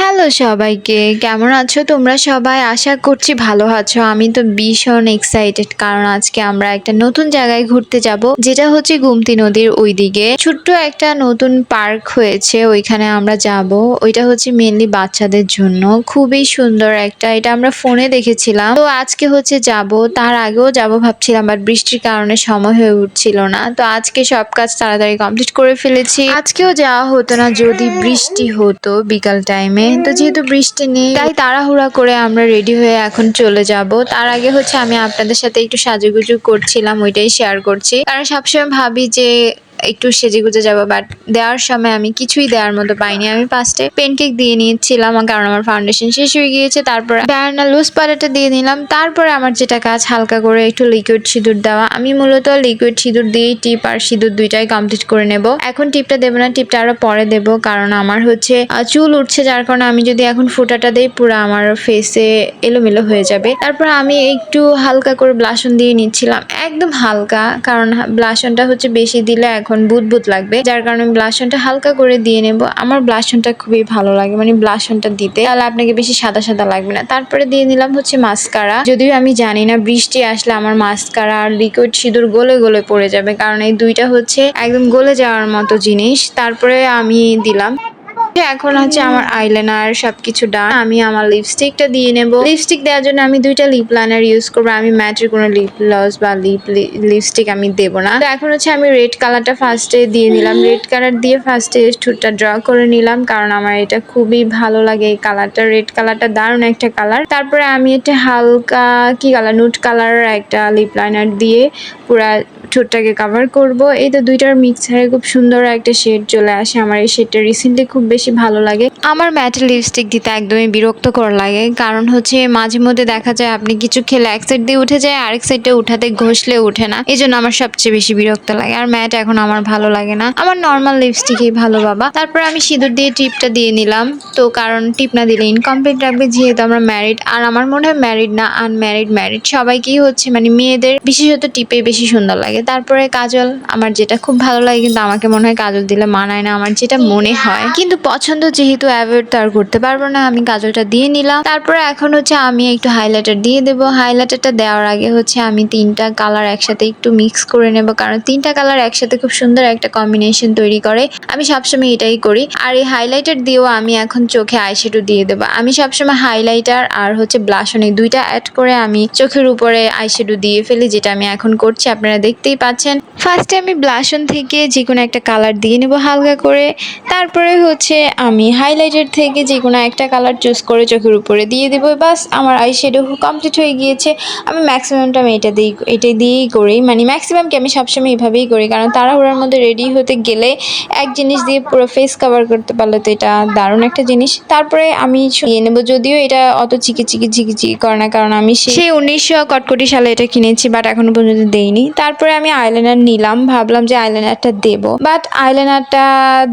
Hello সবাইকে, কেমন আছো তোমরা সবাই? আশা করছি ভালো আছো। আমি তো ভীষণ এক্সাইটেড কারণ আজকে আমরা একটা নতুন জায়গায় ঘুরতে যাব, যেটা হচ্ছে গুমতি নদীর ওইদিকে। ছোট্ট একটা নতুন পার্ক হয়েছে, ওইখানে আমরা যাব। ওইটা হচ্ছে মেনলি বাচ্চাদের জন্য। খুবই সুন্দর একটা, এটা আমরা ফোনে দেখেছিলাম। তো আজকে হচ্ছে যাব, তার আগেও যাব ভাবছিলাম বাট বৃষ্টির কারণে সময় হয়ে উঠছিল না। তো আজকে সব কাজ তাড়াতাড়ি কমপ্লিট করে ফেলেছি। আজকেও যাওয়া হতো না, যদি বৃষ্টি হতো বিকাল টাইমে তো যেহেতু বৃষ্টি নেই, তাই তাড়াহুড়া করে আমরা রেডি হয়ে এখন চলে যাব। তার আগে হচ্ছে আমি আপনাদের সাথে একটু সাজুগুজু করছিলাম, ওইটাই শেয়ার করছি। কারণ সবসময় ভাবি যে একটু সেজে গুজে যাব বাট দেওয়ার সময় আমি কিছুই দেওয়ার মতো পাইনি। আমি ফার্স্টে পেনকেক দিয়ে নিয়েছিলাম, কারণ আমার ফাউন্ডেশন শেষ হয়ে গিয়েছে, তারপর ডায়ানা লুজ পাউডারটা দিয়ে নিলাম, তারপরে আমার যেটা কাজ, হালকা করে একটু লিকুইড সিঁদুর দেওয়া। আমি মূলত লিকুইড সিঁদুর দিয়েই টিপ আর সিঁদুর দুইটাই কমপ্লিট করে নেব। এখন টিপটা দেবো না টিপটা আরও পরে দেব, কারণ আমার হচ্ছে চুল উঠছে, যার কারণে আমি যদি এখন ফোঁটাটা দিই, পুরো আমার ফেসে এলোমেলো হয়ে যাবে। তারপর আমি একটু হালকা করে ব্লাসন দিয়ে নিচ্ছিলাম। একদম হালকা, কারণ ব্লাসনটা হচ্ছে বেশি দিলে এখন বুদবুদ লাগবে। যার কারণে আমি ব্লাশনটা হালকা করে দিয়ে নেব। আমার ব্লাশনটা খুবই ভালো লাগে মানে ব্লাশনটা দিতে। তাহলে আপনাকে বেশি সাদা সাদা লাগবে না। তারপরে দিয়ে নিলাম হচ্ছে মাস্কারা যদিও আমি জানি না, বৃষ্টি আসলে আমার মাস্কারা আর লিকুইড সিঁদুর গলে গলে পড়ে যাবে। কারণ এই দুইটা হচ্ছে একদম গলে যাওয়ার মতো জিনিস। তারপরে আমি দিলাম এখন হচ্ছে আমার আইলাইনার সবকিছু ডান আমি আমার লিপস্টিকটা দিয়ে নেব। লিপস্টিক দেওয়ার জন্য আমি দুইটা লিপ লাইনার ইউজ করব। আমি ম্যাটের কোনো লিপ গ্লস বা লিপ লিপস্টিক আমি দেবো না। তো এখন হচ্ছে আমি রেড কালারটা ফার্স্টে দিয়ে নিলাম। রেড কালার দিয়ে ফার্স্টে ঠোঁটটা ড্র করে নিলাম। কারণ আমার এটা খুবই ভালো লাগে এই কালারটা রেড কালারটা দারুণ একটা কালার তারপরে আমি একটা হালকা কি কালার নুট কালার একটা লিপ লাইনার দিয়ে পুরা ঠোঁটটাকে কভার করব। এই তো দুইটার মিক্সারে খুব সুন্দর একটা শেড চলে আসে। আমার এই শেডটা রিসেন্টলি খুব বেশি ভালো লাগে। আমার ম্যাটে লিপস্টিক দিতে একদমই বিরক্তকর লাগে। কারণ হচ্ছে মাঝে মধ্যে দেখা যায় আপনি কিছু খেলে এক সাইড দিয়ে উঠে যায়, আরেক সাইডে উঠাতে ঘষলে উঠে না। এই জন্য আমার সবচেয়ে বেশি বিরক্ত লাগে। আর ম্যাট এখন আমার ভালো লাগে না। আমার নর্মাল লিপস্টিকই ভালো, বাবা। তারপর আমি সিঁদুর দিয়ে টিপটা দিয়ে নিলাম। তো কারণ টিপ না দিলে ইনকমপ্লিট রাখবে যেহেতু আমরা ম্যারিড আর আমার মনে হয় ম্যারিড না আনম্যারিড ম্যারিড সবাইকেই হচ্ছে মানে মেয়েদের বিশেষত টিপে বেশি সুন্দর লাগে। তারপরে কাজল, আমার যেটা খুব ভালো লাগে কিন্তু আমাকে মনে হয় কাজল দিলে মানায় না, আমার যেটা মনে হয়। কিন্তু পছন্দ যেহেতু অ্যাভয়েড তো আর করতে পারব না, আমি কাজলটা দিয়ে নিলাম। তারপরে এখন হচ্ছে আমি একটু হাইলাইটার দিয়ে দেবো। হাইলাইটারটা দেওয়ার আগে হচ্ছে আমি তিনটা কালার একসাথে একটু মিক্স করে নেব, কারণ তিনটা কালার একসাথে খুব সুন্দর একটা কম্বিনেশন তৈরি করে। আমি সবসময় এটাই করি। আর এই হাইলাইটার দিয়েও আমি এখন চোখে আইশ্যাডো দিয়ে দেবো। আমি সবসময় হাইলাইটার আর হচ্ছে ব্লাশন এই দুইটা অ্যাড করে আমি চোখের উপরে আইশ্যাডো দিয়ে ফেলি, যেটা আমি এখন করছি। আপনারা দেখতেই পাচ্ছেন। ফার্স্টে আমি ব্লাশন থেকে যে কোনো একটা কালার দিয়ে নেব হালকা করে। তারপরে হচ্ছে আমি হাইলাইটার থেকে যে কোনো একটা কালার চুজ করে চোখের উপরে দিয়ে দেবো। বাস আমার আই শেডো কমপ্লিট হয়ে গিয়েছে। আমি ম্যাক্সিমামটা আমি এটা দিই এটা দিয়েই করি। মানে ম্যাক্সিমামকে আমি সবসময় এইভাবেই করি। কারণ তাড়াহুড়ার মধ্যে রেডি হতে গেলে এক জিনিস দিয়ে পুরো ফেস কভার করতে পারলে তো এটা দারুণ একটা জিনিস। তারপরে আমি নিয়ে নেব যদিও এটা অত চিকি চিকি চিকি চিকি করে না। কারণ আমি সেই উনিশশো কটকটি সালে এটা কিনেছি বাট এখনও পর্যন্ত দেইনি। তারপরে আমি আইলাইনার নিলাম, ভাবলাম যে আইলাইনারটা দেবো। বাট আইলাইনারটা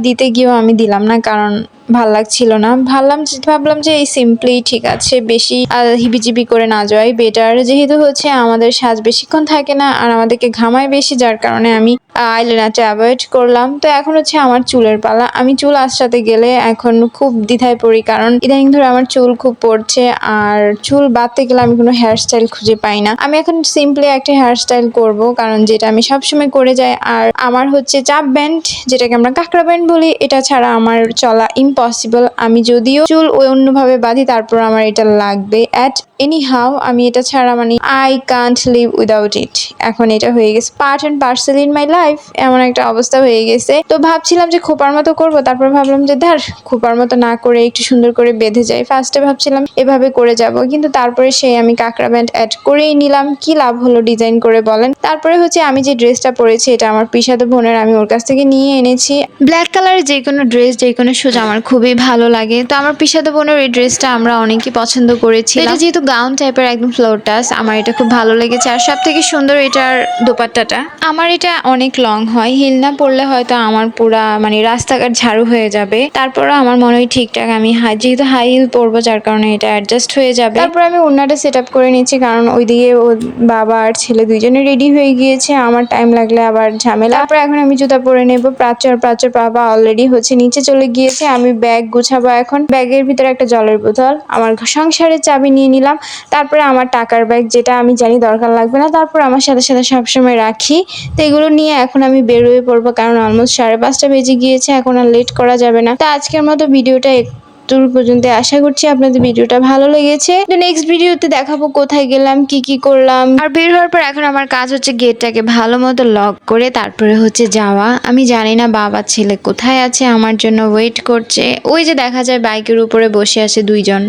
দিতে গিয়েও আমি দিলাম না, কারণ ভালো লাগছিল না। ভাবলাম যে ভাবলাম যে এই সিম্পলি ঠিক আছে, বেশি হিবিজিবি করে না যাওয়াই বেটার যেহেতু হচ্ছে আমাদের সাজ বেশিক্ষণ থাকে না, আর আমাদেরকে ঘামায় বেশি, যার কারণে আমি আইলাইনারটা অ্যাভয়েড করলাম। তো এখন হচ্ছে আমার চুলের পালা। আমি চুল আসাতে গেলে এখন খুব দ্বিধায় পড়ি, কারণ ইদানিং ধরে আমার চুল খুব পড়ছে, আর চুল বাঁধতে গেলে আমি কোনো হেয়ার স্টাইল খুঁজে পাই না। আমি এখন সিম্পলি একটা হেয়ার স্টাইল করব, কারণ যেটা আমি সবসময় করে যাই। আর আমার হচ্ছে চাপ ব্যান্ড যেটাকে আমরা কাঁকড়া ব্যান্ড বলি, এটা ছাড়া আমার চলা ইম্পসিবল আমি যদিও চুল ওই অন্যভাবে বাঁধি, তারপর আমার এটা লাগবে অ্যাট এনি হাউ আমি এটা ছাড়া মানে I can't live without it এখন এটা হয়ে গেছে part and parcel in my life এমন একটা অবস্থা হয়ে গেছে। তো ভাবছিলাম যে খোপার মতো করব, তারপর ভাবলাম যে ধার, খোপার মতো না করে একটু সুন্দর করে বেঁধে যাই। ফার্স্টে ভাবছিলাম এভাবে করে যাব, কিন্তু তারপরে সেই আমি কাঁকড়া ব্যান্ড অ্যাড করেই নিলাম। কি লাভ হলো ডিজাইন করে বলেন? তারপরে হচ্ছে আমি যে ড্রেসটা পরেছি এটা আমার পিসাতো বোনের আমি ওর কাছ থেকে নিয়ে এনেছি। ব্ল্যাক কালারের যে কোনো ড্রেস যে কোনো শুজ আমার খুবই ভালো লাগে। তো আমার পিসাতো বোনের এই ড্রেসটা আমরা অনেকেই পছন্দ করেছি এটা যেহেতু গাউন টাইপের একদম ফ্লোটাস আমার এটা খুব ভালো লেগেছে। আর সব থেকে সুন্দর এটার দোপাট্টাটা আমার এটা অনেক লং হয়। হিল না পরলে হয়তো আমার পুরা মানে রাস্তাঘাট ঝাড়ু হয়ে যাবে। তারপরে আমার মনে হয় ঠিকঠাক আমি হাই যেহেতু হাই হিল পরবো যার কারণে এটা অ্যাডজাস্ট হয়ে যাবে। তারপর আমি ওনাটা সেট আপ করে নিচ্ছি কারণ ওইদিকে ও বাবা আর ছেলে দুইজনে রেডি হয়ে গিয়েছে। আমার টাইম লাগলে আবার ঝামেলা। তারপর এখন আমি জুতা পরে নেব। প্রাচ্য আর প্রাচ্যর বাবা অলরেডি হচ্ছে, নিচে চলে গিয়েছে। আমি ব্যাগ গুছাবো এখন। ব্যাগের ভিতরে একটা জলের বোতল। আমার সংসারের চাবি নিয়ে নিলাম। তারপরে আমার টাকার ব্যাগ যেটা আমি জানি দরকার লাগবে না, তারপর আমার সাথে সাথে সবসময় রাখি। তো এগুলো নিয়ে এখন আমি বেরোয় পড়ব, কারণ অলমোস্ট সাড়ে পাঁচটা বেজে গিয়েছে। এখন আর লেট করা যাবে না। তো আজকের মতো ভিডিওটা দূর পর্যন্ত। আশা করছি আপনাদের ভিডিওটা ভালো লেগেছে। তো নেক্সট ভিডিওতে দেখাবো কোথায় গেলাম, কি কি করলাম। আর বের হওয়ার পর এখন আমার কাজ হচ্ছে গেটটাকে ভালো মতো লক করে তারপরে হচ্ছে যাওয়া। আমি জানি না বাবা ছেলে কোথায় আছে, আমার জন্য ওয়েট করছে। ওই যে দেখা যায় বাইকের উপরে বসে আছে দুইজন।